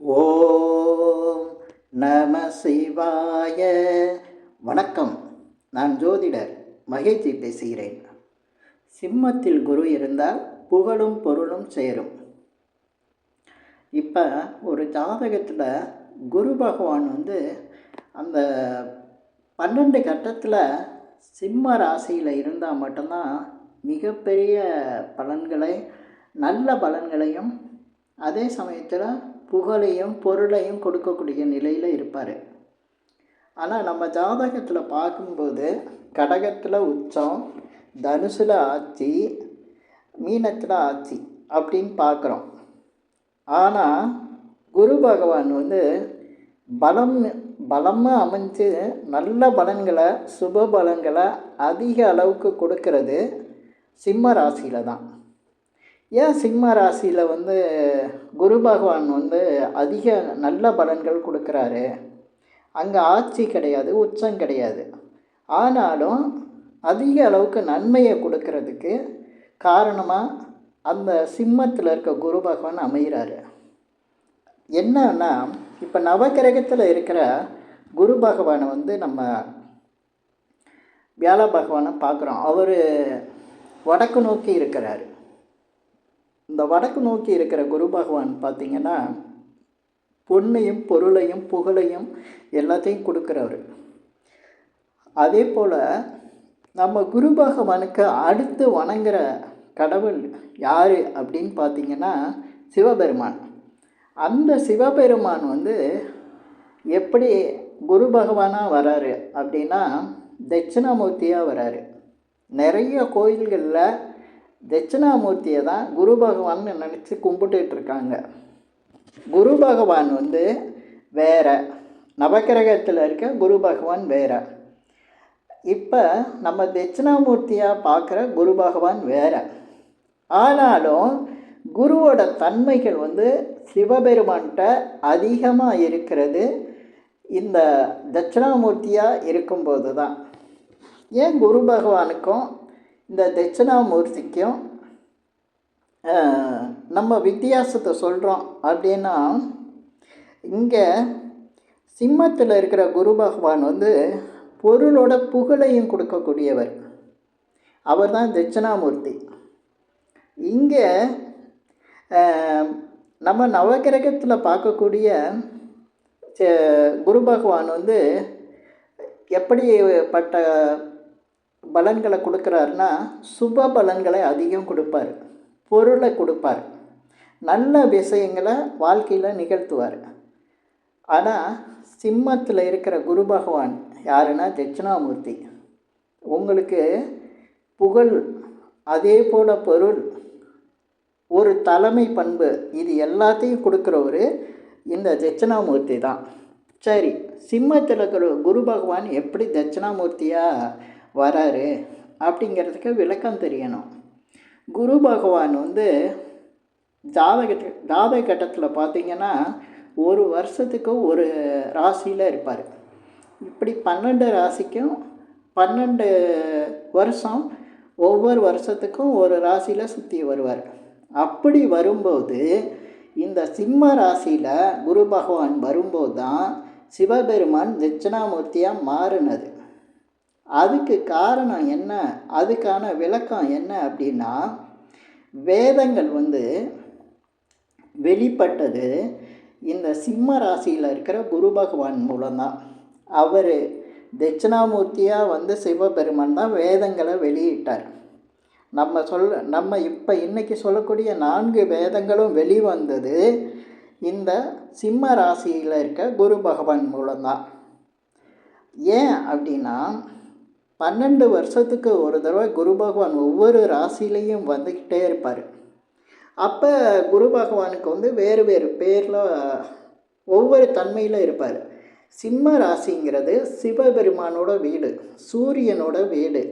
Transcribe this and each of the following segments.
ஓம் நம சிவாய. வணக்கம். நான் ஜோதிடர் மகேஜி பேசுகிறேன். சிம்மத்தில் குரு இருந்தால் புகழும் பொருளும் சேரும். இப்போ ஒரு ஜாதகத்தில் குரு பகவான் வந்து அந்த பன்னெண்டு கட்டத்தில் சிம்ம ராசியில் இருந்தால் மட்டும்தான் மிகப்பெரிய பலன்களை நல்ல பலன்களையும் அதே சமயத்தில் புகழையும் பொருளையும் கொடுக்கக்கூடிய நிலையில் இருப்பார். ஆனால் நம்ம ஜாதகத்தில் பார்க்கும்போது கடகத்தில் உச்சம் தனுசில் ஆட்சி மீனத்தில் ஆட்சி அப்படின்னு பார்க்குறோம். ஆனால் குரு பகவான் வந்து பலம் பலமாக அமைஞ்சு நல்ல பலன்களை சுப பலன்களை அதிக அளவுக்கு கொடுக்கறது சிம்ம ராசியில் தான். ஏன் சிம்ம ராசியில் வந்து குரு பகவான் வந்து அதிக நல்ல பலன்கள் கொடுக்குறாரு? அங்கே ஆட்சி கிடையாது உச்சம் கிடையாது. ஆனாலும் அதிக அளவுக்கு நன்மையை கொடுக்கறதுக்கு காரணமாக அந்த சிம்மத்தில் இருக்க குரு பகவான் அமைகிறாரு என்னன்னா இப்போ நவகிரகத்தில் இருக்கிற குரு பகவானை வந்து நம்ம வியாழ பகவானை பார்க்குறோம். அவர் வடக்கு நோக்கி இருக்கிறாரு. இந்த வடக்கு நோக்கி இருக்கிற குரு பகவான் பார்த்திங்கன்னா பொண்ணையும் பொருளையும் புகழையும் எல்லாத்தையும் கொடுக்குறவர். அதே போல் நம்ம குரு பகவானுக்கு அடுத்து வணங்குற கடவுள் யார் அப்படின்னு பார்த்தீங்கன்னா சிவபெருமான். அந்த சிவபெருமான் வந்து எப்படி குரு பகவானாக வராரு அப்படின்னா தட்சிணாமூர்த்தியாக வராரு. நிறைய கோயில்களில் தட்சிணாமூர்த்தியை தான் குரு பகவான்னு நினச்சி கும்பிட்டுட்டு இருக்காங்க. குரு பகவான் வந்து வேற. நவக்கிரகத்தில் இருக்க குரு பகவான் வேற. இப்போ நம்ம தட்சிணாமூர்த்தியாக பார்க்குற குரு பகவான் வேற. ஆனாலும் குருவோட தன்மைகள் வந்து சிவபெருமான்கிட்ட அதிகமாக இருக்கிறது இந்த தட்சிணாமூர்த்தியாக இருக்கும்போது தான் ஏன் குரு பகவானுக்கும் இந்த தட்சிணாமூர்த்திக்கும் நம்ம வித்தியாசத்தை சொல்கிறோம் அப்படின்னா இங்கே சிம்மத்தில் இருக்கிற குரு பகவான் வந்து பொருளோட புகழையும் கொடுக்கக்கூடியவர். அவர் தான் தட்சிணாமூர்த்தி. இங்கே நம்ம நவகிரகத்தில் பார்க்கக்கூடிய குரு பகவான் வந்து எப்படிப்பட்ட பலன்களை கொடுக்குறாருன்னா சுப பலன்களை அதிகம் கொடுப்பார். பொருளை கொடுப்பார். நல்ல விஷயங்களை வாழ்க்கையில் நிகழ்த்துவார். ஆனால் சிம்மத்தில் இருக்கிற குரு பகவான் யாருன்னா தட்சிணாமூர்த்தி. உங்களுக்கு புகழ் அதே போல் பொருள் ஒரு தலைமை பண்பு இது எல்லாத்தையும் கொடுக்குறவர் இந்த தட்சிணாமூர்த்தி தான். சரி சிம்மத்தில் இருக்கிற குரு பகவான் எப்படி தட்சிணாமூர்த்தியாக வராரு அப்படிங்கிறதுக்கு விளக்கம் தெரியணும். குரு பகவான் வந்து ஜாதகத்து ஜாதக கட்டத்தில் பார்த்திங்கன்னா ஒரு வருஷத்துக்கு ஒரு ராசியில் இருப்பார். இப்படி பன்னெண்டு ராசிக்கும் பன்னெண்டு வருஷம் ஒவ்வொரு வருஷத்துக்கும் ஒரு ராசியில் சுற்றி வருவார். அப்படி வரும்போது இந்த சிம்ம ராசியில் குரு பகவான் வரும்போது தான் சிவபெருமான் தட்சிணாமூர்த்தியாக மாறினது. அதுக்கு காரணம் என்ன? அதுக்கான விளக்கம் என்ன அப்படின்னா வேதங்கள் வந்து வெளிப்பட்டது இந்த சிம்ம ராசியில் இருக்கிற குரு பகவான் மூலம்தான். அவர் தட்சிணாமூர்த்தியாக வந்து சிவபெருமான் தான் வேதங்களை வெளியிட்டார். நம்ம சொல் நம்ம இப்போ இன்றைக்கி சொல்லக்கூடிய நான்கு வேதங்களும் வெளிவந்தது இந்த சிம்ம ராசியில் இருக்க குரு பகவான் மூலம்தான். ஏன் அப்படின்னா பன்னெண்டு வருஷத்துக்கு ஒரு தடவை குரு பகவான் ஒவ்வொரு ராசிலையும் வந்துக்கிட்டே இருப்பார். அப்போ குரு பகவானுக்கு வந்து வேறு வேறு பேரில் ஒவ்வொரு தன்மையில் இருப்பார். சிம்ம ராசிங்கிறது சிவபெருமானோட வீடு சூரியனோட வீடு.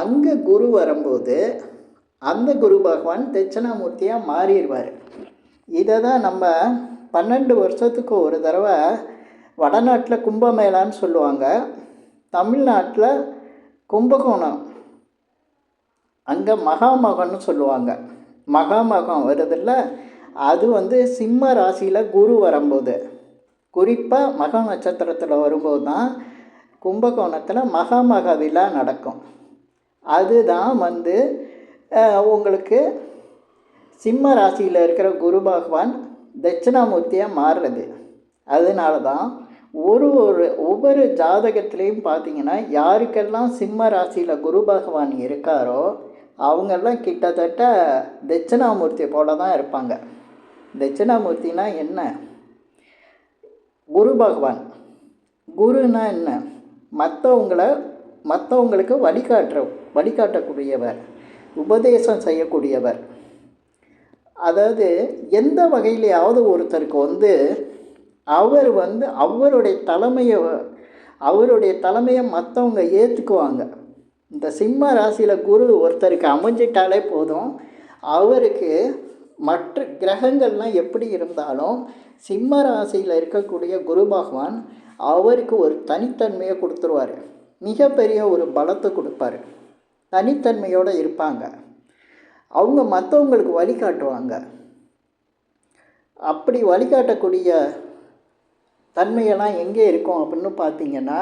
அங்கே குரு வரும்போது அந்த குரு பகவான் தட்சிணாமூர்த்தியாக மாறிடுவார். இதை தான் நம்ம பன்னெண்டு வருஷத்துக்கு ஒரு தடவை வடநாட்டில் கும்பமேளான்னு சொல்லுவாங்க. தமிழ்நாட்டில் கும்பகோணம். அங்கே மகாமகம்னு சொல்லுவாங்க. மகாமகம் வருதில்ல அது வந்து சிம்ம ராசியில் குரு வரும்போது. குறிப்பாக மக நட்சத்திரத்தில் வரும்போது தான் கும்பகோணத்தில் மகாமக விழா நடக்கும். அதுதான் வந்து உங்களுக்கு சிம்ம ராசியில் இருக்கிற குரு பகவான் தட்சிணாமூர்த்தியாக மாறுறது. அதனால தான் ஒரு ஒரு ஒவ்வொரு ஜாதகத்திலையும் பார்த்தீங்கன்னா யாருக்கெல்லாம் சிம்ம ராசியில் குரு பகவான் இருக்காரோ அவங்கெல்லாம் கிட்டத்தட்ட தட்சிணாமூர்த்தி போல தான் இருப்பாங்க. தட்சிணாமூர்த்தினா என்ன? குரு பகவான். குருனா என்ன? மற்றவங்களை மற்றவங்களுக்கு வழிகாட்டுற வழிகாட்டக்கூடியவர் உபதேசம் செய்யக்கூடியவர். அதாவது எந்த வகையிலையாவது ஒருத்தருக்கு வந்து அவர் வந்து அவருடைய தலைமையை அவருடைய தலைமையை மற்றவங்க ஏற்றுக்குவாங்க இந்த சிம்ம ராசியில் குரு ஒருத்தருக்கு அமைஞ்சிட்டாலே போதும். அவருக்கு மற்ற கிரகங்கள்லாம் எப்படி இருந்தாலும் சிம்ம ராசியில் இருக்கக்கூடிய குரு பகவான் அவருக்கு ஒரு தனித்தன்மையை கொடுத்துருவார். மிகப்பெரிய ஒரு பலத்தை கொடுப்பாரு. தனித்தன்மையோடு இருப்பாங்க. அவங்க மற்றவங்களுக்கு வழிகாட்டுவாங்க. அப்படி வழிகாட்டக்கூடிய தன்மையெல்லாம் எங்கே இருக்கும் அப்படின்னு பார்த்தீங்கன்னா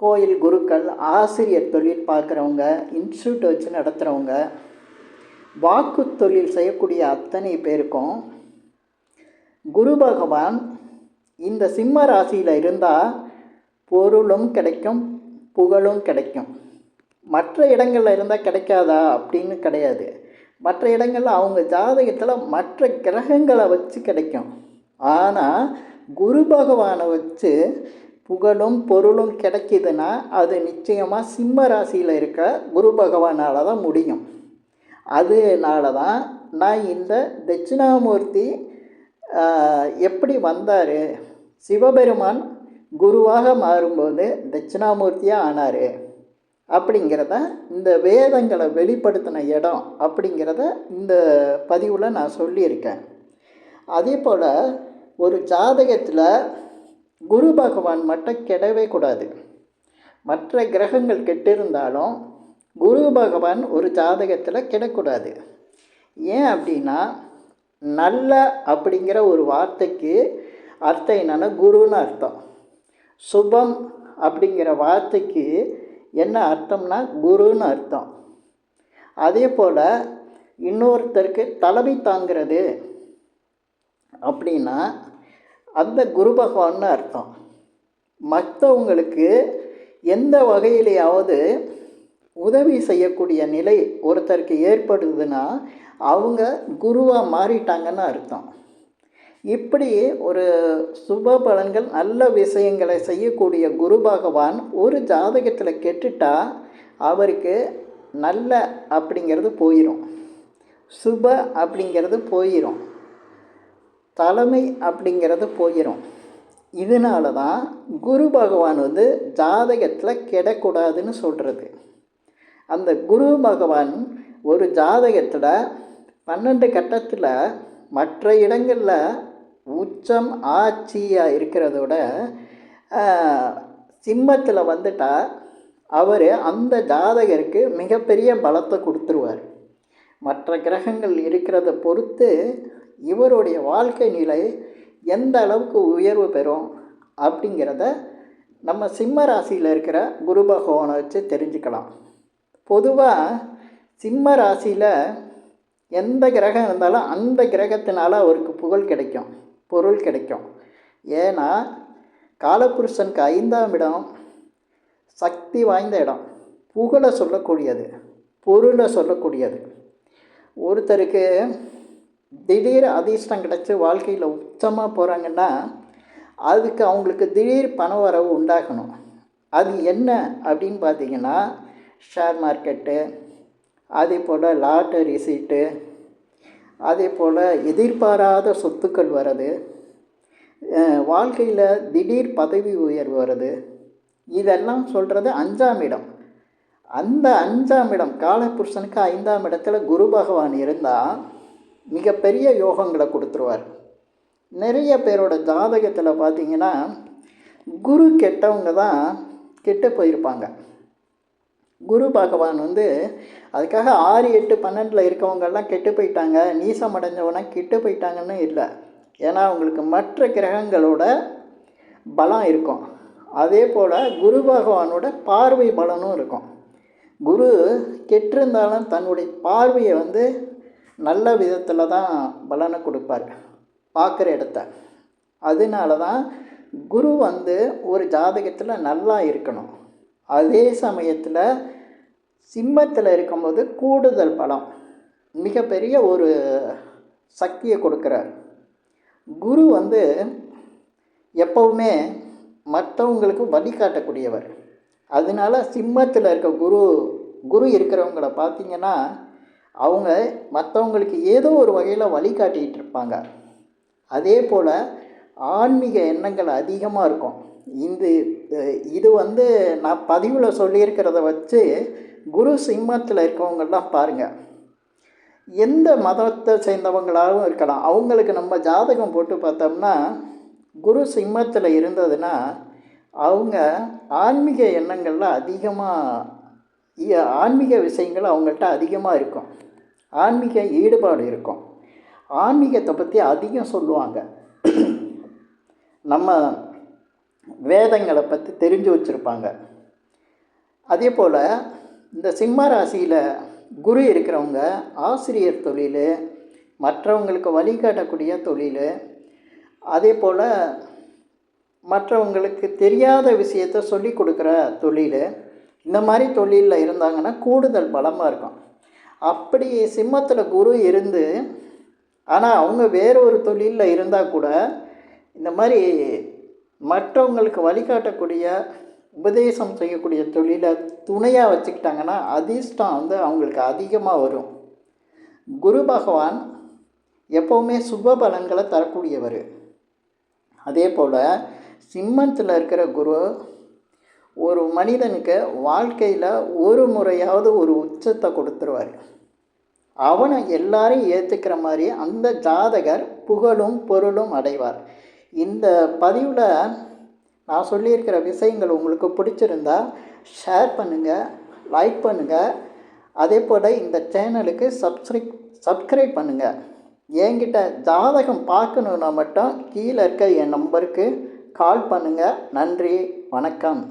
கோயில் குருக்கள் ஆசிரியர் தொழில் பார்க்குறவங்க இன்ஸ்டியூட் வச்சு நடத்துகிறவங்க வாக்கு தொழில் செய்யக்கூடிய அத்தனை பேருக்கும் குரு பகவான் இந்த சிம்ம ராசியில் இருந்தால் பொருளும் கிடைக்கும் புகழும் கிடைக்கும். மற்ற இடங்களில் இருந்தால் கிடைக்காதா அப்படின்னு கிடையாது. மற்ற இடங்களில் அவங்க ஜாதகத்தில் மற்ற கிரகங்களை வச்சு கிடைக்கும். ஆனால் குரு பகவானை வச்சு புகழும் பொருளும் கிடைக்கிதுன்னா அது நிச்சயமாக சிம்ம ராசியில் இருக்க குரு பகவானால் தான் முடியும். அதனால தான் நான் இந்த தட்சிணாமூர்த்தி எப்படி வந்தார்? சிவபெருமான் குருவாக மாறும்போது தட்சிணாமூர்த்தியாக ஆனார். அப்படிங்கிறத இந்த வேதங்களை வெளிப்படுத்தின இடம் அப்படிங்கிறத இந்த பதிவில் நான் சொல்லியிருக்கேன். அதே போல் ஒரு ஜாதகத்தில் குரு பகவான் மட்டும் கெடவே கூடாது. மற்ற கிரகங்கள் கெட்டிருந்தாலும் குரு பகவான் ஒரு ஜாதகத்தில் கெடக்கூடாது. ஏன் அப்படின்னா நல்ல அப்படிங்கிற ஒரு வார்த்தைக்கு அர்த்தம் என்னென்னா குருன்னு அர்த்தம். சுபம் அப்படிங்கிற வார்த்தைக்கு என்ன அர்த்தம்னா குருன்னு அர்த்தம். அதே போல் இன்னொருத்தருக்கு தலைமை தாங்கிறது அப்படின்னா அந்த குரு பகவான்னு அர்த்தம். மற்றவங்களுக்கு எந்த வகையிலையாவது உதவி செய்யக்கூடிய நிலை ஒருத்தருக்கு ஏற்படுதுன்னா அவங்க குருவாக மாறிட்டாங்கன்னு அர்த்தம். இப்படி ஒரு சுப பலன்கள் நல்ல விஷயங்களை செய்யக்கூடிய குரு பகவான் ஒரு ஜாதகத்தில் கெட்டுட்டா அவருக்கு நல்ல அப்படிங்கிறது போயிடும் சுப அப்படிங்கிறது போயிடும் தலைமை அப்படிங்கிறது போயிடும் இதனால தான் குரு பகவான் வந்து ஜாதகத்தில் கெடக்கூடாதுன்னு சொல்கிறது அந்த குரு பகவான் ஒரு ஜாதகத்தில் பன்னெண்டு கட்டத்தில் மற்ற இடங்களில் உச்சம் ஆட்சியாக இருக்கிறதோட சிம்மத்தில் வந்துட்டா அவர் அந்த ஜாதகருக்கு மிகப்பெரிய பலத்தை கொடுத்துருவார். மற்ற கிரகங்கள் இருக்கிறத பொறுத்து இவருடைய வாழ்க்கை நிலை எந்த அளவுக்கு உயர்வு பெறும் அப்படிங்கிறத நம்ம சிம்ம ராசியில் இருக்கிற குரு பகவானை வச்சு தெரிஞ்சுக்கலாம். பொதுவாக சிம்ம ராசியில் எந்த கிரகம் இருந்தாலும் அந்த கிரகத்தினால அவருக்கு புகழ் கிடைக்கும் பொருள் கிடைக்கும். ஏன்னா காலபுருஷனுக்கு ஐந்தாம் இடம் சக்தி வாய்ந்த இடம். புகழை சொல்லக்கூடியது பொருளை சொல்லக்கூடியது. ஒருத்தருக்கு திடீர் அதிர்ஷ்டம் கிடச்சி வாழ்க்கையில் உச்சமாக போகிறாங்கன்னா அதுக்கு அவங்களுக்கு திடீர் பண வரவு உண்டாகணும். அது என்ன அப்படின்னு பார்த்தீங்கன்னா ஷேர் மார்க்கெட்டு அதே போல் லாட்டரி சீட்டு அதே போல் எதிர்பாராத சொத்துக்கள் வர்றது வாழ்க்கையில் திடீர் பதவி உயர்வு வருது இதெல்லாம் சொல்கிறது அஞ்சாம் இடம். அந்த அஞ்சாம் இடம் காலபுருஷனுக்கு ஐந்தாம் இடத்துல குரு பகவான் இருந்தால் மிகப்பெரிய யோகங்களை கொடுத்துருவார். நிறைய பேரோட ஜாதகத்தில் பார்த்தீங்கன்னா குரு கெட்டவங்க தான் கெட்டு போயிருப்பாங்க. குரு பகவான் வந்து அதுக்காக ஆறு எட்டு பன்னெண்டில் இருக்கவங்கெல்லாம் கெட்டு போயிட்டாங்க நீசம் அடைஞ்சவனா கெட்டு போயிட்டாங்கன்னு இல்லை. ஏன்னா அவங்களுக்கு மற்ற கிரகங்களோட பலம் இருக்கும். அதே போல் குரு பகவானோட பார்வை பலனும் இருக்கும். குரு கெட்டிருந்தாலும் தன்னுடைய பார்வையை வந்து நல்ல விதத்தில் தான் பலனை கொடுப்பார். பார்க்குற இடத்த. அதனால தான் குரு வந்து ஒரு ஜாதகத்தில் நல்லா இருக்கணும். அதே சமயத்தில் சிம்மத்தில் இருக்கும்போது கூடுதல் பலம். மிகப்பெரிய ஒரு சக்தியை கொடுக்குறார். குரு வந்து எப்பவுமே மற்றவங்களுக்கு வழிகாட்டக்கூடியவர். அதனால சிம்மத்தில் இருக்க குரு குரு இருக்கிறவங்கள பார்த்தீங்கன்னா அவங்க மற்றவங்களுக்கு ஏதோ ஒரு வகையில் வழிகாட்டிகிட்டு இருப்பாங்க. அதே போல் ஆன்மீக எண்ணங்கள் அதிகமாக இருக்கும். இந்த இது வந்து நான் பதிவில் சொல்லியிருக்கிறத வச்சு குரு சிம்மத்தில் இருக்கவங்கெல்லாம் பாருங்கள் எந்த மதத்தை சேர்ந்தவங்களாகவும் இருக்கலாம். அவங்களுக்கு நம்ம ஜாதகம் போட்டு பார்த்தோம்னா குரு சிம்மத்தில் இருந்ததுன்னா அவங்க ஆன்மீக எண்ணங்களில் அதிகமாக ஆன்மீக விஷயங்கள் அவங்கள்ட்ட அதிகமாக இருக்கும். ஆன்மீக ஈடுபாடு இருக்கும். ஆன்மீகத்தை பற்றி அதிகம் சொல்லுவாங்க. நம்ம வேதங்களை பற்றி தெரிஞ்சு வச்சுருப்பாங்க. அதே போல் இந்த சிம்ம ராசியில் குரு இருக்கிறவங்க ஆசிரியர் தொழில் மற்றவங்களுக்கு வழிகாட்டக்கூடிய தொழில் அதே போல் மற்றவங்களுக்கு தெரியாத விஷயத்த சொல்லி கொடுக்குற தொழில் இந்த மாதிரி தொழிலில் இருந்தாங்கன்னா கூடுதல் பலமாக இருக்கும். அப்படி சிம்மத்தில் குரு இருந்து ஆனால் அவங்க வேற ஒரு தொழிலில் இருந்தால் கூட இந்த மாதிரி மற்றவங்களுக்கு வழிகாட்டக்கூடிய உபதேசம் செய்யக்கூடிய தொழிலை துணையாக வச்சுக்கிட்டாங்கன்னா அதிர்ஷ்டம் வந்து அவங்களுக்கு அதிகமாக வரும். குரு பகவான் எப்போவுமே சுப பலன்களை தரக்கூடியவர். அதே போல் சிம்மத்தில் இருக்கிற குரு ஒரு மனிதனுக்கு வாழ்க்கையில் ஒரு முறையாவது ஒரு உச்சத்தை கொடுத்துருவார். அவனை எல்லாரையும் ஏற்றுக்கிற மாதிரி அந்த ஜாதகர் புகழும் பொருளும் அடைவார். இந்த பதிவில் நான் சொல்லியிருக்கிற விஷயங்கள் உங்களுக்கு பிடிச்சிருந்தா ஷேர் பண்ணுங்கள் லைக் பண்ணுங்கள் அதே போல் இந்த சேனலுக்கு சப்ஸ்கிரைப் சப்ஸ்கிரைப் பண்ணுங்கள் என்கிட்ட ஜாதகம் பார்க்கணுன்னா மட்டும் கீழே இருக்க என் நம்பருக்கு கால் பண்ணுங்கள் நன்றி வணக்கம்.